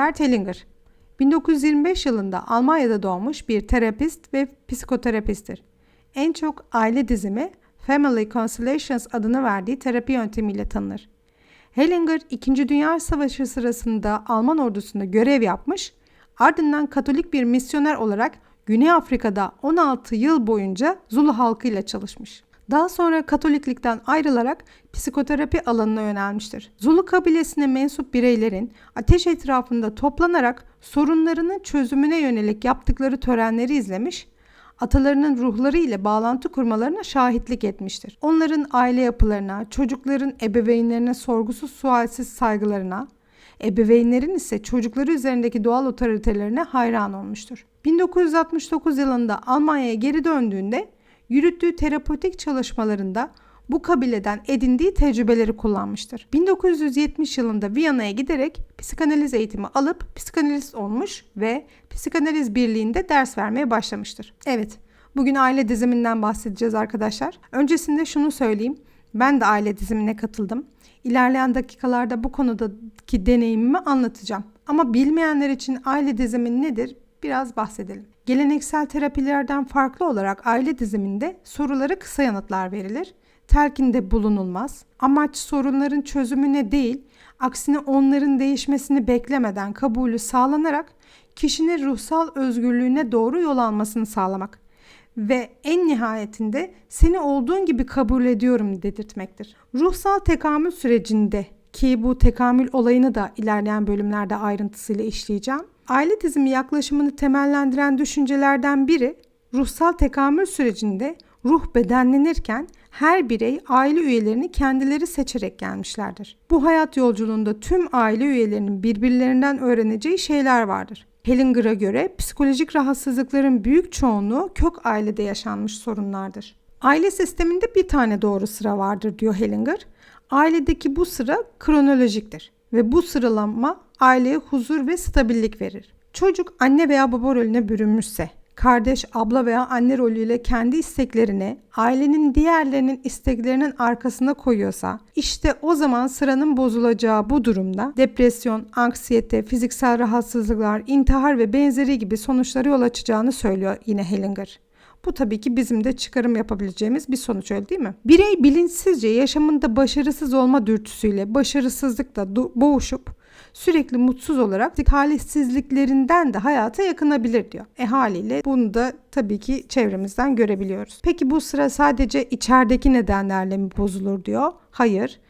Bert Hellinger 1925 yılında Almanya'da doğmuş bir terapist ve psikoterapisttir. En çok aile dizimi Family Constellations adını verdiği terapi yöntemiyle tanınır. Hellinger 2. Dünya Savaşı sırasında Alman ordusunda görev yapmış, ardından Katolik bir misyoner olarak Güney Afrika'da 16 yıl boyunca Zulu halkıyla çalışmış. Daha sonra Katoliklikten ayrılarak psikoterapi alanına yönelmiştir. Zulu kabilesine mensup bireylerin ateş etrafında toplanarak sorunlarının çözümüne yönelik yaptıkları törenleri izlemiş, atalarının ruhları ile bağlantı kurmalarına şahitlik etmiştir. Onların aile yapılarına, çocukların ebeveynlerine sorgusuz sualsiz saygılarına, ebeveynlerin ise çocukları üzerindeki doğal otoritelerine hayran olmuştur. 1969 yılında Almanya'ya geri döndüğünde yürüttüğü terapötik çalışmalarında bu kabileden edindiği tecrübeleri kullanmıştır. 1970 yılında Viyana'ya giderek psikanaliz eğitimi alıp psikanalist olmuş ve psikanaliz birliğinde ders vermeye başlamıştır. Evet, bugün aile diziminden bahsedeceğiz arkadaşlar. Öncesinde şunu söyleyeyim. Ben de aile dizimine katıldım. İlerleyen dakikalarda bu konudaki deneyimimi anlatacağım. Ama bilmeyenler için aile dizimi nedir biraz bahsedelim. Geleneksel terapilerden farklı olarak aile diziminde sorulara kısa yanıtlar verilir. Telkinde bulunulmaz. Amaç sorunların çözümüne değil, aksine onların değişmesini beklemeden kabulü sağlanarak kişinin ruhsal özgürlüğüne doğru yol almasını sağlamak ve en nihayetinde seni olduğun gibi kabul ediyorum dedirtmektir. Ruhsal tekamül sürecinde ki bu tekamül olayını da ilerleyen bölümlerde ayrıntısıyla işleyeceğim. Aile dizimi yaklaşımını temellendiren düşüncelerden biri ruhsal tekamül sürecinde ruh bedenlenirken her birey aile üyelerini kendileri seçerek gelmişlerdir. Bu hayat yolculuğunda tüm aile üyelerinin birbirlerinden öğreneceği şeyler vardır. Hellinger'a göre psikolojik rahatsızlıkların büyük çoğunluğu kök ailede yaşanmış sorunlardır. Aile sisteminde bir tane doğru sıra vardır diyor Hellinger. Ailedeki bu sıra kronolojiktir ve bu sıralama aileye huzur ve stabillik verir. Çocuk anne veya baba rolüne bürünmüşse, kardeş, abla veya anne rolüyle kendi isteklerini ailenin diğerlerinin isteklerinin arkasına koyuyorsa, işte o zaman sıranın bozulacağı bu durumda depresyon, anksiyete, fiziksel rahatsızlıklar, intihar ve benzeri gibi sonuçları yol açacağını söylüyor yine Hellinger. Bu tabii ki bizim de çıkarım yapabileceğimiz bir sonuç öyle değil mi? Birey bilinçsizce yaşamında başarısız olma dürtüsüyle başarısızlıkla boğuşup sürekli mutsuz olarak talihsizliklerinden de hayata yakınabilir diyor. E haliyle bunu da tabii ki çevremizden görebiliyoruz. Peki bu sıra sadece içerideki nedenlerle mi bozulur diyor? Hayır.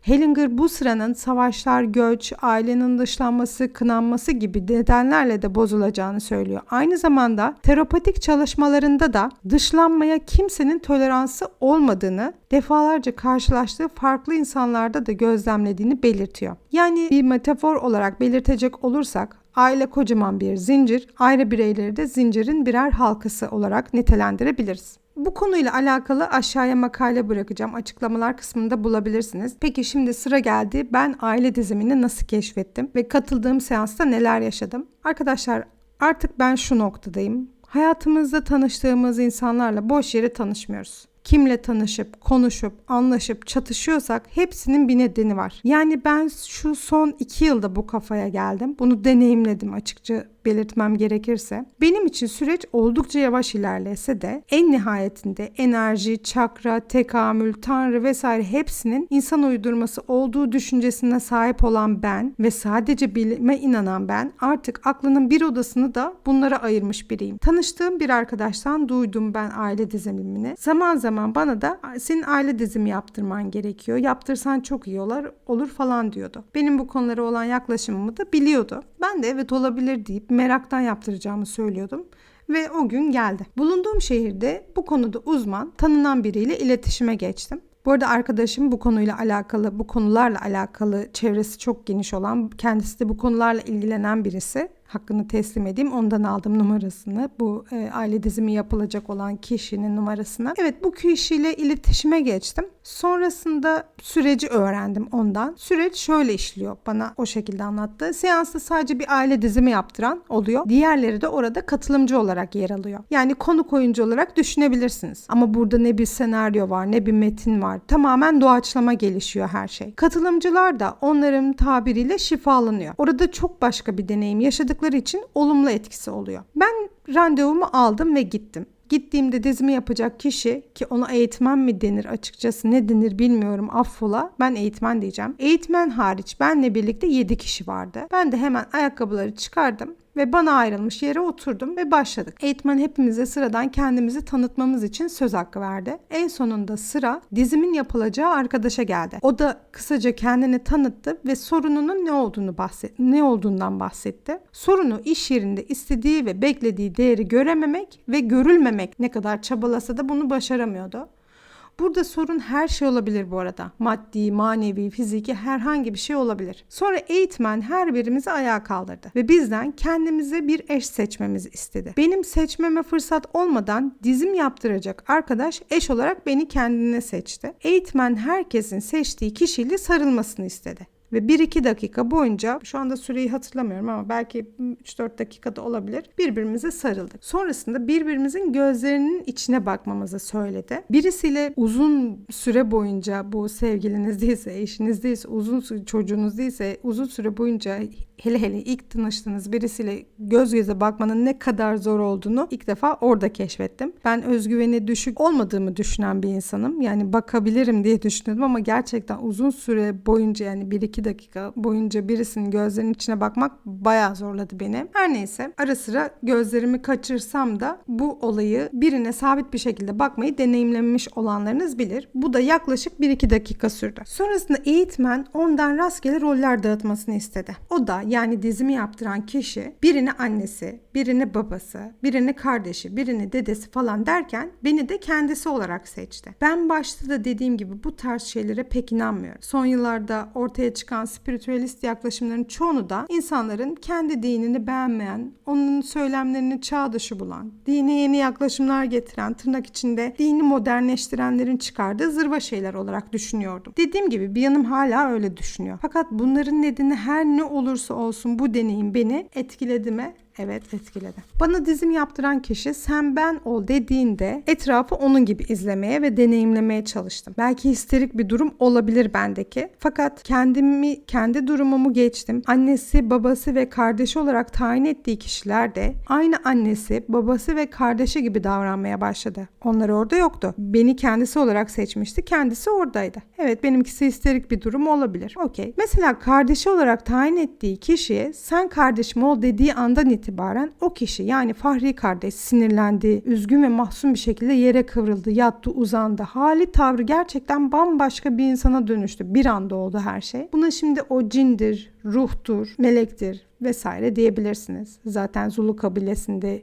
Hellinger bu sıranın savaşlar, göç, ailenin dışlanması, kınanması gibi nedenlerle de bozulacağını söylüyor. Aynı zamanda terapatik çalışmalarında da dışlanmaya kimsenin toleransı olmadığını defalarca karşılaştığı farklı insanlarda da gözlemlediğini belirtiyor. Yani bir metafor olarak belirtecek olursak aile kocaman bir zincir, aile bireyleri de zincirin birer halkası olarak nitelendirebiliriz. Bu konuyla alakalı aşağıya makale bırakacağım. Açıklamalar kısmında bulabilirsiniz. Peki şimdi sıra geldi. Ben aile dizimini nasıl keşfettim ve katıldığım seansta neler yaşadım? Arkadaşlar artık ben şu noktadayım. Hayatımızda tanıştığımız insanlarla boş yere tanışmıyoruz kimle tanışıp, konuşup, anlaşıp, çatışıyorsak hepsinin bir nedeni var. Yani ben şu son iki yılda bu kafaya geldim. Bunu deneyimledim açıkça belirtmem gerekirse. Benim için süreç oldukça yavaş ilerlese de en nihayetinde enerji, çakra, tekamül, tanrı vesaire hepsinin insan uydurması olduğu düşüncesine sahip olan ben ve sadece bilime inanan ben artık aklının bir odasını da bunlara ayırmış biriyim. Tanıştığım bir arkadaştan duydum ben aile dizimini. Zaman zaman bana da senin aile dizimi yaptırman gerekiyor. Yaptırsan çok iyi olur, olur falan diyordu. Benim bu konulara olan yaklaşımımı da biliyordu. Ben de evet olabilir deyip meraktan yaptıracağımı söylüyordum ve o gün geldi. Bulunduğum şehirde bu konuda uzman, tanınan biriyle iletişime geçtim. Bu arada arkadaşım bu konuyla alakalı, bu konularla alakalı çevresi çok geniş olan, kendisi de bu konularla ilgilenen birisi. Hakkını teslim edeyim. Ondan aldım numarasını. Bu e, aile dizimi yapılacak olan kişinin numarasını. Evet bu kişiyle iletişime geçtim. Sonrasında süreci öğrendim ondan. Süreç şöyle işliyor bana o şekilde anlattı. Seansta sadece bir aile dizimi yaptıran oluyor. Diğerleri de orada katılımcı olarak yer alıyor. Yani konuk oyuncu olarak düşünebilirsiniz. Ama burada ne bir senaryo var ne bir metin var. Tamamen doğaçlama gelişiyor her şey. Katılımcılar da onların tabiriyle şifalanıyor. Orada çok başka bir deneyim yaşadıkları için olumlu etkisi oluyor. Ben randevumu aldım ve gittim. Gittiğimde dizimi yapacak kişi ki ona eğitmen mi denir açıkçası ne denir bilmiyorum affola. Ben eğitmen diyeceğim. Eğitmen hariç benle birlikte 7 kişi vardı. Ben de hemen ayakkabıları çıkardım ve bana ayrılmış yere oturdum ve başladık. Eğitmen hepimize sıradan kendimizi tanıtmamız için söz hakkı verdi. En sonunda sıra dizimin yapılacağı arkadaşa geldi. O da kısaca kendini tanıttı ve sorununun ne olduğunu bahset ne olduğundan bahsetti. Sorunu iş yerinde istediği ve beklediği değeri görememek ve görülmemek ne kadar çabalasa da bunu başaramıyordu. Burada sorun her şey olabilir bu arada. Maddi, manevi, fiziki herhangi bir şey olabilir. Sonra eğitmen her birimizi ayağa kaldırdı ve bizden kendimize bir eş seçmemizi istedi. Benim seçmeme fırsat olmadan dizim yaptıracak arkadaş eş olarak beni kendine seçti. Eğitmen herkesin seçtiği kişiyle sarılmasını istedi. Ve 1-2 dakika boyunca şu anda süreyi hatırlamıyorum ama belki 3-4 dakikada olabilir birbirimize sarıldık. Sonrasında birbirimizin gözlerinin içine bakmamızı söyledi. Birisiyle uzun süre boyunca bu sevgiliniz değilse, eşiniz değilse, uzun çocuğunuz değilse uzun süre boyunca hele hele ilk tanıştığınız birisiyle göz göze bakmanın ne kadar zor olduğunu ilk defa orada keşfettim. Ben özgüveni düşük olmadığımı düşünen bir insanım. Yani bakabilirim diye düşünüyordum ama gerçekten uzun süre boyunca yani 1-2 dakika boyunca birisinin gözlerinin içine bakmak bayağı zorladı beni. Her neyse ara sıra gözlerimi kaçırsam da bu olayı birine sabit bir şekilde bakmayı deneyimlemiş olanlarınız bilir. Bu da yaklaşık 1-2 dakika sürdü. Sonrasında eğitmen ondan rastgele roller dağıtmasını istedi. O da yani dizimi yaptıran kişi birini annesi, birini babası, birini kardeşi, birini dedesi falan derken beni de kendisi olarak seçti. Ben başta da dediğim gibi bu tarz şeylere pek inanmıyorum. Son yıllarda ortaya çıkan spiritüalist yaklaşımların çoğunu da insanların kendi dinini beğenmeyen, onun söylemlerini çağ dışı bulan, dine yeni yaklaşımlar getiren, tırnak içinde dini modernleştirenlerin çıkardığı zırva şeyler olarak düşünüyordum. Dediğim gibi bir yanım hala öyle düşünüyor. Fakat bunların nedeni her ne olursa olsun bu deneyim beni etkiledi mi? Evet etkiledi. Bana dizim yaptıran kişi sen ben ol dediğinde etrafı onun gibi izlemeye ve deneyimlemeye çalıştım. Belki histerik bir durum olabilir bendeki. Fakat kendimi, kendi durumumu geçtim. Annesi, babası ve kardeşi olarak tayin ettiği kişiler de aynı annesi, babası ve kardeşi gibi davranmaya başladı. Onlar orada yoktu. Beni kendisi olarak seçmişti. Kendisi oradaydı. Evet benimkisi histerik bir durum olabilir. Okey. Mesela kardeşi olarak tayin ettiği kişiye sen kardeşim ol dediği andan itibaren itibaren o kişi yani Fahri kardeş sinirlendi, üzgün ve mahzun bir şekilde yere kıvrıldı, yattı, uzandı. Hali tavrı gerçekten bambaşka bir insana dönüştü. Bir anda oldu her şey. Buna şimdi o cindir, ruhtur, melektir vesaire diyebilirsiniz. Zaten Zulu kabilesinde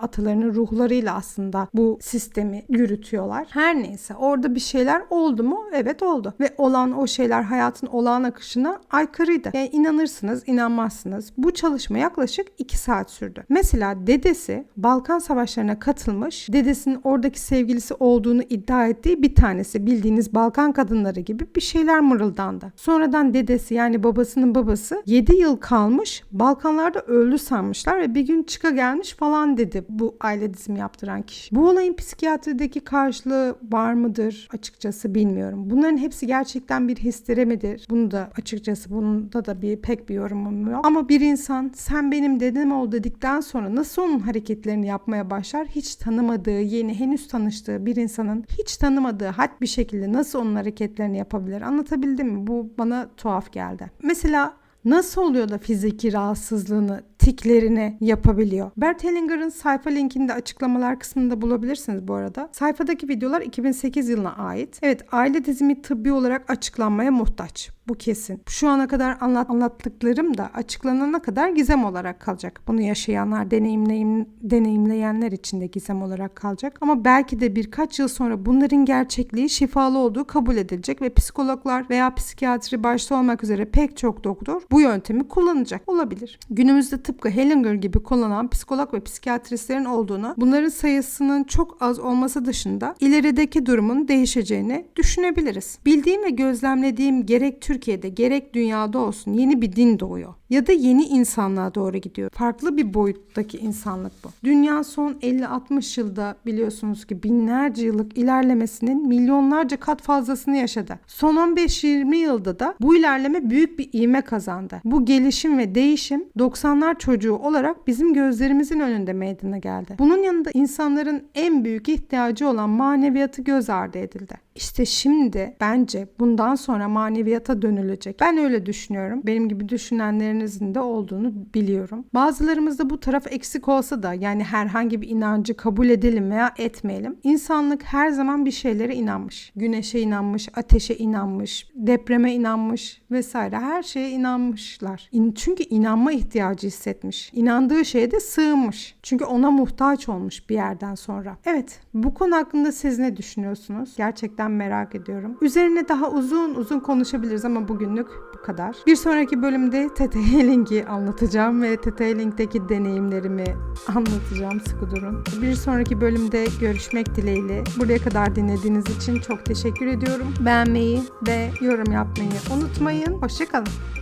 atalarının ruhlarıyla aslında bu sistemi yürütüyorlar. Her neyse orada bir şeyler oldu mu? Evet oldu. Ve olan o şeyler hayatın olağan akışına aykırıydı. Yani inanırsınız, inanmazsınız. Bu çalışma yaklaşık 2 saat sürdü. Mesela dedesi Balkan Savaşlarına katılmış, dedesinin oradaki sevgilisi olduğunu iddia ettiği bir tanesi bildiğiniz Balkan kadınları gibi bir şeyler mırıldandı. Sonradan dedesi yani babasının babası 7 yıl kalmış Balkanlarda öldü sanmışlar ve bir gün çıka gelmiş falan dedi bu aile dizimi yaptıran kişi. Bu olayın psikiyatrideki karşılığı var mıdır açıkçası bilmiyorum. Bunların hepsi gerçekten bir histeri midir? Bunu da açıkçası bunda da bir pek bir yorumum yok. Ama bir insan sen benim dedem ol dedikten sonra nasıl onun hareketlerini yapmaya başlar? Hiç tanımadığı, yeni henüz tanıştığı bir insanın hiç tanımadığı hat bir şekilde nasıl onun hareketlerini yapabilir? Anlatabildim mi? Bu bana tuhaf geldi. Mesela nasıl oluyor da fiziki rahatsızlığını tiklerini yapabiliyor. Bert Hellinger'ın sayfa linkini de açıklamalar kısmında bulabilirsiniz bu arada. Sayfadaki videolar 2008 yılına ait. Evet aile dizimi tıbbi olarak açıklanmaya muhtaç. Bu kesin. Şu ana kadar anlat, anlattıklarım da açıklanana kadar gizem olarak kalacak. Bunu yaşayanlar, deneyimleyim, deneyimleyenler için de gizem olarak kalacak. Ama belki de birkaç yıl sonra bunların gerçekliği şifalı olduğu kabul edilecek ve psikologlar veya psikiyatri başta olmak üzere pek çok doktor bu yöntemi kullanacak olabilir. Günümüzde tıpkı Hellinger gibi kullanan psikolog ve psikiyatristlerin olduğunu, bunların sayısının çok az olması dışında ilerideki durumun değişeceğini düşünebiliriz. Bildiğim ve gözlemlediğim gerek Türkiye'de gerek dünyada olsun yeni bir din doğuyor. Ya da yeni insanlığa doğru gidiyor. Farklı bir boyuttaki insanlık bu. Dünya son 50-60 yılda biliyorsunuz ki binlerce yıllık ilerlemesinin milyonlarca kat fazlasını yaşadı. Son 15-20 yılda da bu ilerleme büyük bir ivme kazandı. Bu gelişim ve değişim 90'lar çocuğu olarak bizim gözlerimizin önünde meydana geldi. Bunun yanında insanların en büyük ihtiyacı olan maneviyatı göz ardı edildi. İşte şimdi bence bundan sonra maneviyata dönülecek. Ben öyle düşünüyorum. Benim gibi düşünenlerinizin de olduğunu biliyorum. Bazılarımızda bu taraf eksik olsa da yani herhangi bir inancı kabul edelim veya etmeyelim. İnsanlık her zaman bir şeylere inanmış. Güneşe inanmış, ateşe inanmış, depreme inanmış vesaire her şeye inanmışlar. İn- Çünkü inanma ihtiyacı hissetmiş. İnandığı şeye de sığınmış. Çünkü ona muhtaç olmuş bir yerden sonra. Evet, bu konu hakkında siz ne düşünüyorsunuz? Gerçekten merak ediyorum. Üzerine daha uzun uzun konuşabiliriz ama bugünlük bu kadar. Bir sonraki bölümde TT Link'i anlatacağım ve TT Link'teki deneyimlerimi anlatacağım. Sıkı durun. Bir sonraki bölümde görüşmek dileğiyle. Buraya kadar dinlediğiniz için çok teşekkür ediyorum. Beğenmeyi ve yorum yapmayı unutmayın. Hoşçakalın.